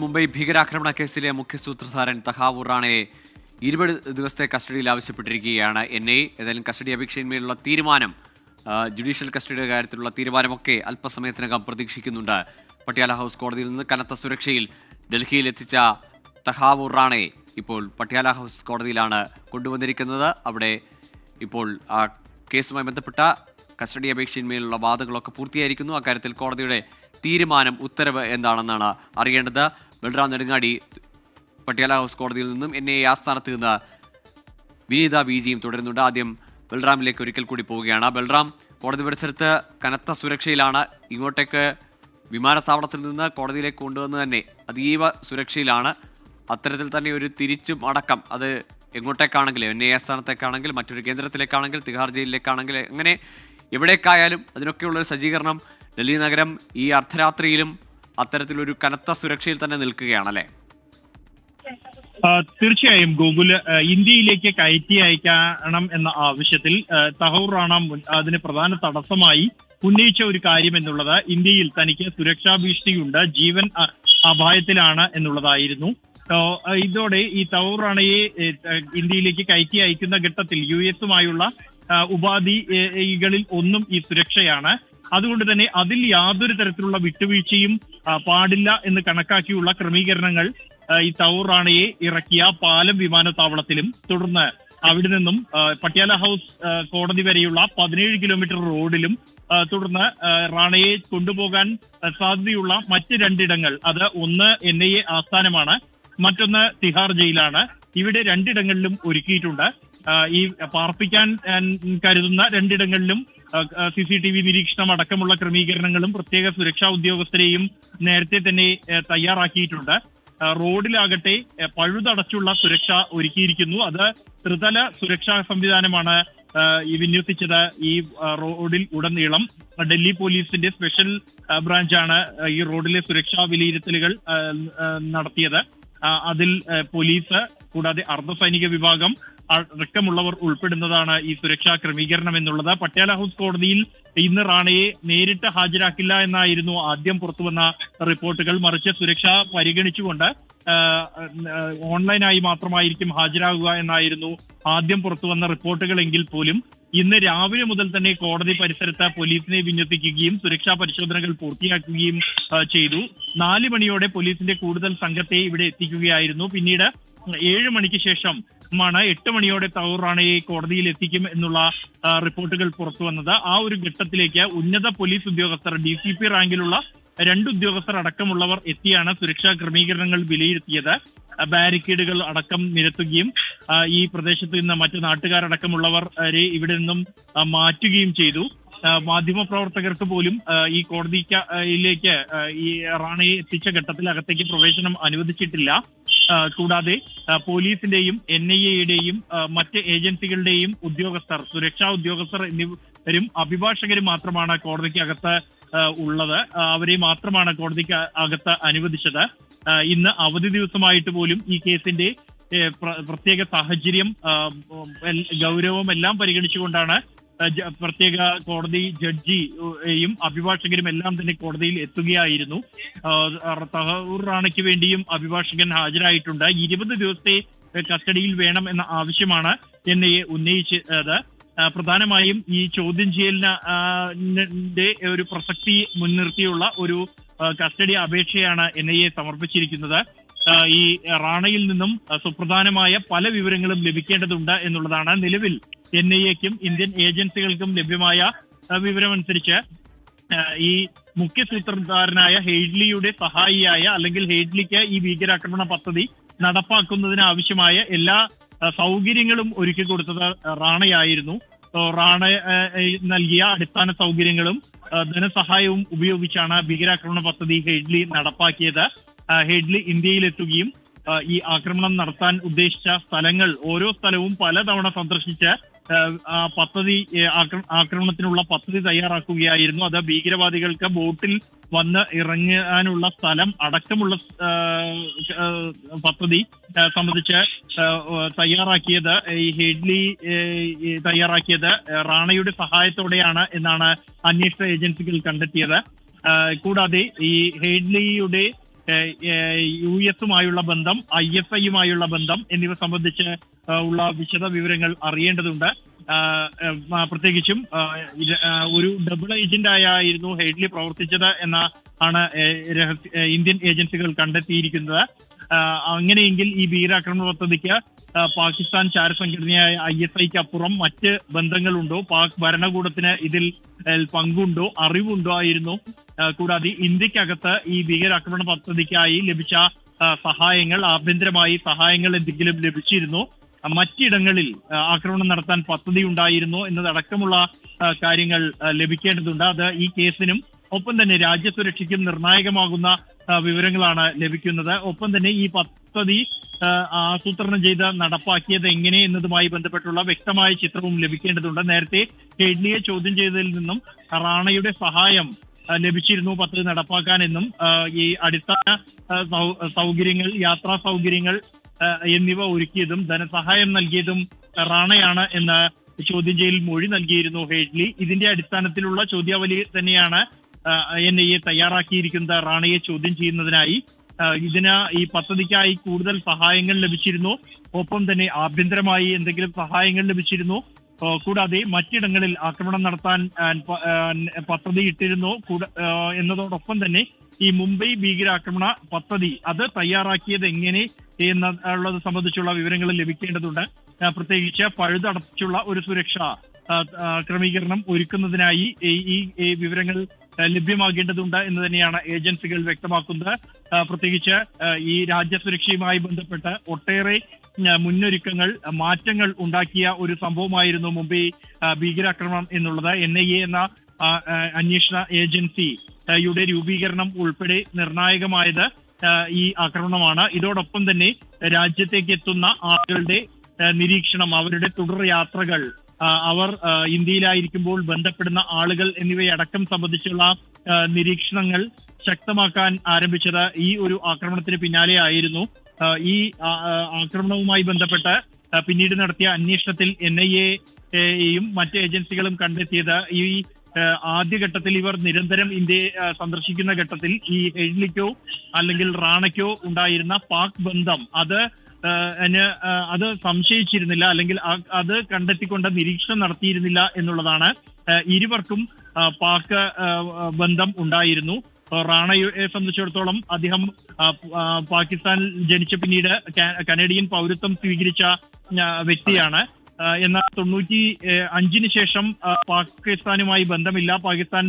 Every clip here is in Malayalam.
മുംബൈ ഭീകരാക്രമണ കേസിലെ മുഖ്യ സൂത്രധാരൻ തഹാവൂർ റാണയെ ഇരുപത് ദിവസത്തെ കസ്റ്റഡിയിൽ ആവശ്യപ്പെട്ടിരിക്കുകയാണ്. എൻ ഐ ഏതായാലും കസ്റ്റഡി അപേക്ഷയിന്മേലുള്ള തീരുമാനം ജുഡീഷ്യൽ കസ്റ്റഡിയുടെ കാര്യത്തിലുള്ള തീരുമാനമൊക്കെ അല്പസമയത്തിനകം പ്രതീക്ഷിക്കുന്നുണ്ട്. പട്യാല ഹൗസ് കോടതിയിൽ നിന്ന് കനത്ത സുരക്ഷയിൽ ഡൽഹിയിൽ എത്തിച്ച തഹാവൂർ റാണയെ ഇപ്പോൾ പട്യാല ഹൗസ് കോടതിയിലാണ് കൊണ്ടുവന്നിരിക്കുന്നത്. അവിടെ ഇപ്പോൾ ആ കേസുമായി ബന്ധപ്പെട്ട കസ്റ്റഡി അപേക്ഷയിന്മേലുള്ള വാദങ്ങളൊക്കെ പൂർത്തിയായിരിക്കുന്നു. അക്കാര്യത്തിൽ കോടതിയുടെ തീരുമാനം ഉത്തരവ് എന്താണെന്നാണ് അറിയേണ്ടത്. ബൽറാം നെടുങ്ങാടി പട്യാല ഹൗസ് കോടതിയിൽ നിന്നും എൻ ഐ ആസ്ഥാനത്ത് നിന്ന് വിനീത വി ജിയും തുടരുന്നുണ്ട്. ആദ്യം ബൽറാമിലേക്ക് ഒരിക്കൽ കൂടി പോവുകയാണ്. ബൽറാം കോടതി പരിസരത്ത് കനത്ത സുരക്ഷയിലാണ്. ഇങ്ങോട്ടേക്ക് വിമാനത്താവളത്തിൽ നിന്ന് കോടതിയിലേക്ക് കൊണ്ടുവന്ന് തന്നെ അതീവ സുരക്ഷയിലാണ്. അത്തരത്തിൽ തന്നെ ഒരു തിരിച്ചും അടക്കം. അത് എങ്ങോട്ടേക്കാണെങ്കിലും എൻ ഐ ആസ്ഥാനത്തേക്കാണെങ്കിൽ മറ്റൊരു കേന്ദ്രത്തിലേക്കാണെങ്കിൽ തിഹാർ ജയിലിലേക്കാണെങ്കിൽ അങ്ങനെ എവിടേക്കായാലും അതിനൊക്കെയുള്ളൊരു സജ്ജീകരണം. ഡൽഹി നഗരം ഈ അർദ്ധരാത്രിയിലും അത്തരത്തിലൊരു കനത്ത സുരക്ഷയിൽ തന്നെ നിൽക്കുകയാണല്ലേ? തീർച്ചയായും ഗൂഗിൾ ഇന്ത്യയിലേക്ക് കയറ്റി അയക്കണം എന്ന ആവശ്യത്തിൽ തഹൂർ റാണ അതിന് പ്രധാന തടസ്സമായി ഉന്നയിച്ച ഒരു കാര്യം എന്നുള്ളത് ഇന്ത്യയിൽ തനിക്ക് സുരക്ഷാ ഭീഷണിയുണ്ട് ജീവൻ അപായത്തിലാണ് എന്നുള്ളതായിരുന്നു. ഇതോടെ ഈ തഹൂർ റാണയെ ഇന്ത്യയിലേക്ക് കയറ്റി അയക്കുന്ന ഘട്ടത്തിൽ യു എസുമായുള്ള ഉപാധികളിൽ ഒന്നും ഈ സുരക്ഷയാണ്. അതുകൊണ്ട് തന്നെ അതിൽ യാതൊരു തരത്തിലുള്ള വിട്ടുവീഴ്ചയും പാടില്ല എന്ന് കണക്കാക്കിയുള്ള ക്രമീകരണങ്ങൾ ഈ തവൂർ റാണയെ ഇറക്കിയ പാലം വിമാനത്താവളത്തിലും തുടർന്ന് അവിടെ നിന്നും പട്യാല ഹൗസ് കോടതി വരെയുള്ള പതിനേഴ് കിലോമീറ്റർ റോഡിലും തുടർന്ന് റാണയെ കൊണ്ടുപോകാൻ സാധ്യതയുള്ള മറ്റ് രണ്ടിടങ്ങൾ അത് ഒന്ന് എൻ ഐ എ ആസ്ഥാനമാണ് മറ്റൊന്ന് തിഹാർ ജയിലാണ് ഇവിടെ രണ്ടിടങ്ങളിലും ഒരുക്കിയിട്ടുണ്ട്. ഈ പാർപ്പിക്കാൻ കരുതുന്ന രണ്ടിടങ്ങളിലും സി സി ടി വി നിരീക്ഷണം അടക്കമുള്ള ക്രമീകരണങ്ങളും പ്രത്യേക സുരക്ഷാ ഉദ്യോഗസ്ഥരെയും നേരത്തെ തന്നെ തയ്യാറാക്കിയിട്ടുണ്ട്. റോഡിലാകട്ടെ പഴുതടച്ചുള്ള സുരക്ഷ ഒരുക്കിയിരിക്കുന്നു. അത് ത്രിതല സുരക്ഷാ സംവിധാനമാണ് വിന്യസിച്ചത്. ഈ റോഡിൽ ഉടനീളം ഡൽഹി പോലീസിന്റെ സ്പെഷ്യൽ ബ്രാഞ്ചാണ് ഈ റോഡിലെ സുരക്ഷാ വിലയിരുത്തലുകൾ നടത്തിയത്. അതിൽ പോലീസ് കൂടാതെ അർദ്ധസൈനിക വിഭാഗം അടക്കമുള്ളവർ ഉൾപ്പെടുന്നതാണ് ഈ സുരക്ഷാ ക്രമീകരണം എന്നുള്ളത്. പട്യാല ഹൗസ് കോടതിയിൽ ഇന്ന് റാണയെ നേരിട്ട് ഹാജരാക്കില്ല എന്നായിരുന്നു ആദ്യം പുറത്തുവന്ന റിപ്പോർട്ടുകൾ. മറിച്ച് സുരക്ഷ പരിഗണിച്ചുകൊണ്ട് ഓൺലൈനായി മാത്രമായിരിക്കും ഹാജരാകുക എന്നായിരുന്നു ആദ്യം പുറത്തുവന്ന റിപ്പോർട്ടുകൾ എങ്കിൽ പോലും. ഇന്ന് രാവിലെ മുതൽ തന്നെ കോടതി പരിസരത്ത് പോലീസിനെ വിന്യസിക്കുകയും സുരക്ഷാ പരിശോധനകൾ പൂർത്തിയാക്കുകയും ചെയ്തു. നാല് മണിയോടെ പോലീസിന്റെ കൂടുതൽ സംഘത്തെ ഇവിടെ എത്തിക്കുകയായിരുന്നു. പിന്നീട് ഏഴ് മണിക്ക് ശേഷം മാണ് എട്ട് മണിയോടെ തൗർ റാണയെ കോടതിയിൽ എത്തിക്കും എന്നുള്ള റിപ്പോർട്ടുകൾ പുറത്തു വന്നത്. ആ ഒരു ഘട്ടത്തിലേക്ക് ഉന്നത പോലീസ് ഉദ്യോഗസ്ഥർ ഡി സി പി റാങ്കിലുള്ള രണ്ട് ഉദ്യോഗസ്ഥർ അടക്കമുള്ളവർ എത്തിയാണ് സുരക്ഷാ ക്രമീകരണങ്ങൾ വിലയിരുത്തിയത്. ബാരിക്കേഡുകൾ അടക്കം നിരത്തുകയും ഈ പ്രദേശത്ത് നിന്ന് മറ്റു നാട്ടുകാരടക്കമുള്ളവർ ഇവിടെ നിന്നും മാറ്റുകയും ചെയ്തു. മാധ്യമപ്രവർത്തകർക്ക് പോലും ഈ കോടതിയിലേക്ക് ഈ റാണയെ എത്തിച്ച ഘട്ടത്തിൽ അകത്തേക്ക് പ്രവേശനം അനുവദിച്ചിട്ടില്ല. കൂടാതെ പോലീസിന്റെയും എൻ ഐ എയുടെയും മറ്റ് ഏജൻസികളുടെയും ഉദ്യോഗസ്ഥർ സുരക്ഷാ ഉദ്യോഗസ്ഥർ എന്നിവരും അഭിഭാഷകരും മാത്രമാണ് കോടതിക്ക് അകത്ത് ഉള്ളത്. അവരെ മാത്രമാണ് കോടതിക്ക് അകത്ത് അനുവദിച്ചത്. ഇന്ന് അവധി ദിവസമായിട്ട് പോലും ഈ കേസിന്റെ പ്രത്യേക സാഹചര്യം ഗൗരവം എല്ലാം പരിഗണിച്ചുകൊണ്ടാണ് പ്രത്യേക കോടതി ജഡ്ജിയും അഭിഭാഷകരും എല്ലാം തന്നെ കോടതിയിൽ എത്തുകയായിരുന്നു. തഹൂർ റാണയ്ക്ക് വേണ്ടിയും അഭിഭാഷകൻ ഹാജരായിട്ടുണ്ട്. ഇരുപത് ദിവസത്തെ കസ്റ്റഡിയിൽ വേണം എന്ന ആവശ്യമാണ് എൻ ഐ എ ഉന്നയിച്ചത് പ്രധാനമായും ഈ ചോദ്യം ചെയ്യലിന്റെ ഒരു പ്രസക്തി മുൻനിർത്തിയുള്ള ഒരു കസ്റ്റഡി അപേക്ഷയാണ് എൻ ഐ എ സമർപ്പിച്ചിരിക്കുന്നത്. ഈ റാണയിൽ നിന്നും സുപ്രധാനമായ പല വിവരങ്ങളും ലഭിക്കേണ്ടതുണ്ട് എന്നുള്ളതാണ് നിലവിൽ എൻ ഐ എക്കും ഇന്ത്യൻ ഏജൻസികൾക്കും ലഭ്യമായ വിവരമനുസരിച്ച് ഈ മുഖ്യ സൂത്രധാരനായ ഹെയ്ഡ്ലിയുടെ സഹായിയായ അല്ലെങ്കിൽ ഹെയ്ഡ്ലിക്ക് ഈ ഭീകരാക്രമണ പദ്ധതി നടപ്പാക്കുന്നതിന് ആവശ്യമായ എല്ലാ സൗകര്യങ്ങളും ഒരുക്കി കൊടുത്തത് റാണയായിരുന്നു. റാണ നൽകിയ അടിസ്ഥാന സൗകര്യങ്ങളും ധനസഹായവും ഉപയോഗിച്ചാണ് ഭീകരാക്രമണ പദ്ധതി ഹെയ്ഡ്ലി നടപ്പാക്കിയത്. ഹെഡ്ലി ഇന്ത്യയിലെത്തുകയും ഈ ആക്രമണം നടത്താൻ ഉദ്ദേശിച്ച സ്ഥലങ്ങൾ ഓരോ സ്ഥലവും പലതവണ സന്ദർശിച്ച് പദ്ധതി ആക്രമണത്തിനുള്ള പദ്ധതി തയ്യാറാക്കുകയായിരുന്നു. അത് ഭീകരവാദികൾക്ക് ബോട്ടിൽ വന്ന് ഇറങ്ങാനുള്ള സ്ഥലം അടക്കമുള്ള പദ്ധതി സംബന്ധിച്ച് തയ്യാറാക്കിയത് ഈ ഹെഡ്ലി തയ്യാറാക്കിയത് റാണയുടെ സഹായത്തോടെയാണ് എന്നാണ് അന്വേഷണ ഏജൻസികൾ കണ്ടെത്തിയത്. കൂടാതെ ഈ ഹെഡ്ലിയുടെ യു എസുമായുള്ള ബന്ധം ഐ എഫ് ഐയുമായുള്ള ബന്ധം എന്നിവ സംബന്ധിച്ച് ഉള്ള വിശദ വിവരങ്ങൾ അറിയേണ്ടതുണ്ട്. പ്രത്യേകിച്ചും ഒരു ഡബിൾ ഏജന്റ് ആയിരുന്നു ഹെയ്ഡ്ലി പ്രവർത്തിച്ചത് എന്ന ആണ് ഇന്ത്യൻ ഏജൻസികൾ കണ്ടെത്തിയിരിക്കുന്നത്. അങ്ങനെയെങ്കിൽ ഈ ഭീകരാക്രമണ പദ്ധതിക്ക് പാകിസ്ഥാൻ ചാരസംഘടനയായ ഐ എസ് ഐക്ക് അപ്പുറം മറ്റ് ബന്ധങ്ങളുണ്ടോ? പാക് ഭരണകൂടത്തിന് ഇതിൽ പങ്കുണ്ടോ? അറിവുണ്ടോ ആയിരുന്നു. കൂടാതെ ഇന്ത്യക്കകത്ത് ഈ ഭീകരാക്രമണ പദ്ധതിക്കായി ലഭിച്ച സഹായങ്ങൾ ആഭ്യന്തരമായി സഹായങ്ങൾ എന്തെങ്കിലും ലഭിച്ചിരുന്നു. മറ്റിടങ്ങളിൽ ആക്രമണം നടത്താൻ പദ്ധതി ഉണ്ടായിരുന്നോ എന്നതടക്കമുള്ള കാര്യങ്ങൾ ലഭിക്കേണ്ടതുണ്ട്. അത് ഈ കേസിനും ഒപ്പം തന്നെ രാജ്യസുരക്ഷയ്ക്കും നിർണായകമാകുന്ന വിവരങ്ങളാണ് ലഭിക്കുന്നത്. ഒപ്പം തന്നെ ഈ പദ്ധതി ആസൂത്രണം ചെയ്ത് നടപ്പാക്കിയത് എങ്ങനെ എന്നതുമായി ബന്ധപ്പെട്ടുള്ള വ്യക്തമായ ചിത്രവും ലഭിക്കേണ്ടതുണ്ട്. നേരത്തെ ഹെഡ്ലിയെ ചോദ്യം ചെയ്തതിൽ നിന്നും റാണയുടെ സഹായം ലഭിച്ചിരുന്നു പദ്ധതി നടപ്പാക്കാനെന്നും ഈ അടിസ്ഥാന സൗകര്യങ്ങൾ യാത്രാ സൗകര്യങ്ങൾ എന്നിവ ഒരുക്കിയതും ധനസഹായം നൽകിയതും റാണയാണ് എന്ന് ചോദ്യം ചെയ്യൽ മൊഴി നൽകിയിരുന്നു ഹേഡ്ലി. ഇതിന്റെ അടിസ്ഥാനത്തിലുള്ള ചോദ്യാവലി തന്നെയാണ് എൻ ഐ എ തയ്യാറാക്കിയിരിക്കുന്നത് റാണയെ ചോദ്യം ചെയ്യുന്നതിനായി. ഇതിന് ഈ പദ്ധതിക്കായി കൂടുതൽ സഹായങ്ങൾ ലഭിച്ചിരുന്നു. ഒപ്പം തന്നെ ആഭ്യന്തരമായി എന്തെങ്കിലും സഹായങ്ങൾ ലഭിച്ചിരുന്നു. കൂടാതെ മറ്റിടങ്ങളിൽ ആക്രമണം നടത്താൻ പദ്ധതി ഇട്ടിരുന്നു. എന്നതോടൊപ്പം തന്നെ ഈ മുംബൈ ഭീകരാക്രമണ പദ്ധതി അത് തയ്യാറാക്കിയത് എങ്ങനെ എന്നുള്ളത് സംബന്ധിച്ചുള്ള വിവരങ്ങൾ ലഭിക്കേണ്ടതുണ്ട്. പ്രത്യേകിച്ച് പഴുതടച്ചുള്ള ഒരു സുരക്ഷ ക്രമീകരണം ഒരുക്കുന്നതിനായി ഈ- ഈ ഈ വിവരങ്ങൾ ലഭ്യമാകേണ്ടതുണ്ട് എന്ന് തന്നെയാണ് ഏജൻസികൾ വ്യക്തമാക്കുന്നത്. പ്രത്യേകിച്ച് ഈ രാജ്യസുരക്ഷയുമായി ബന്ധപ്പെട്ട് ഒട്ടേറെ മുന്നൊരുക്കങ്ങൾ മാറ്റങ്ങൾ ഉണ്ടാക്കിയ ഒരു സംഭവമായിരുന്നു മുംബൈ ഭീകരാക്രമണം എന്നുള്ളത്. എൻ ഐ എ എന്ന അന്വേഷണ ഏജൻസിയുടെ യുടെ രൂപീകരണം ഉൾപ്പെടെ നിർണായകമായത് ഈ ആക്രമണമാണ്. ഇതോടൊപ്പം തന്നെ രാജ്യത്തേക്ക് എത്തുന്ന ആളുകളുടെ നിരീക്ഷണം അവരുടെ തുടർ യാത്രകൾ അവർ ഇന്ത്യയിലായിരിക്കുമ്പോൾ ബന്ധപ്പെടുന്ന ആളുകൾ എന്നിവയടക്കം സംബന്ധിച്ചുള്ള നിരീക്ഷണങ്ങൾ ശക്തമാക്കാൻ ആരംഭിച്ചത് ഈ ഒരു ആക്രമണത്തിന് പിന്നാലെ ആയിരുന്നു. ഈ ആക്രമണവുമായി ബന്ധപ്പെട്ട് പിന്നീട് നടത്തിയ അന്വേഷണത്തിൽ എൻ ഐ എയും മറ്റ് ഏജൻസികളും കണ്ടെത്തിയത് ഈ ആദ്യഘട്ടത്തിൽ ഇവർ നിരന്തരം ഇന്ത്യയെ സന്ദർശിക്കുന്ന ഘട്ടത്തിൽ ഈ ഹെഡ്ലിക്കോ അല്ലെങ്കിൽ റാണയ്ക്കോ ഉണ്ടായിരുന്ന പാക് ബന്ധം അത് അത് സംശയിച്ചിരുന്നില്ല അല്ലെങ്കിൽ അത് കണ്ടെത്തിക്കൊണ്ട് നിരീക്ഷണം നടത്തിയിരുന്നില്ല എന്നുള്ളതാണ് ഇരുവർക്കും പാക് ബന്ധം ഉണ്ടായിരുന്നു. റാണയെ സംബന്ധിച്ചിടത്തോളം അദ്ദേഹം പാകിസ്ഥാനിൽ ജനിച്ച പിന്നീട് കനേഡിയൻ പൗരത്വം സ്വീകരിച്ച വ്യക്തിയാണ്. എന്നാൽ തൊണ്ണൂറ്റി അഞ്ചിന് ശേഷം പാകിസ്ഥാനുമായി ബന്ധമില്ല. പാകിസ്ഥാൻ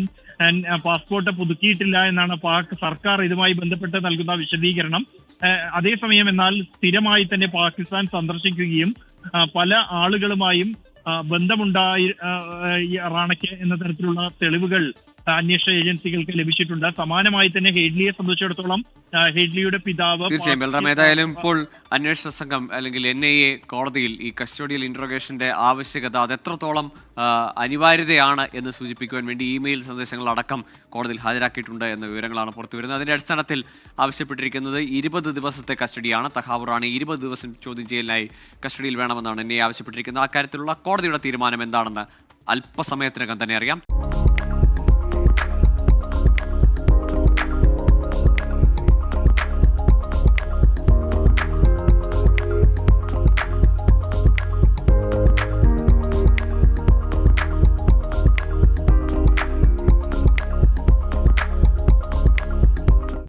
പാസ്പോർട്ട് പുതുക്കിയിട്ടില്ല എന്നാണ് പാക് സർക്കാർ ഇതുമായി ബന്ധപ്പെട്ട് നൽകുന്ന വിശദീകരണം. അതേസമയം എന്നാൽ സ്ഥിരമായി തന്നെ പാകിസ്ഥാൻ സന്ദർശിക്കുകയും പല ആളുകളുമായും ബന്ധമുണ്ടായി റാണയ്ക്ക് എന്ന തരത്തിലുള്ള തെളിവുകൾ അന്വേഷണ ഏജൻസികൾക്ക് ലഭിച്ചിട്ടുണ്ട്. സമാനമായി തന്നെ ഹെഡ്ലിയെ സംബന്ധിച്ചിടത്തോളം ആ, ഹെഡ്ലിയുടെ പിതാവ് തീർച്ചയായും ബൽറാം. ഏതായാലും ഇപ്പോൾ അന്വേഷണ സംഘം അല്ലെങ്കിൽ എൻ ഐ എ കോടതിയിൽ ഈ കസ്റ്റോഡിയൽ ഇന്ററോഗേഷന്റെ ആവശ്യകത അത് എത്രത്തോളം അനിവാര്യതയാണ് എന്ന് സൂചിപ്പിക്കുവാൻ വേണ്ടി ഇമെയിൽ സന്ദേശങ്ങൾ അടക്കം കോടതിയിൽ ഹാജരാക്കിയിട്ടുണ്ട് എന്ന വിവരങ്ങളാണ് പുറത്തു വരുന്നത്. അതിന്റെ അടിസ്ഥാനത്തിൽ ആവശ്യപ്പെട്ടിരിക്കുന്നത് ഇരുപത് ദിവസത്തെ കസ്റ്റഡിയാണ്. തഹാവൂറാണ് ഇരുപത് ദിവസം ചോദ്യം ചെയ്യലിനായി കസ്റ്റഡിയിൽ വേണമെന്നാണ് എന്നെ ആവശ്യപ്പെട്ടിരിക്കുന്നത്. അക്കാര്യത്തിലുള്ള കോടതിയുടെ തീരുമാനം എന്താണെന്ന് അല്പസമയത്തിനകം തന്നെ അറിയാം.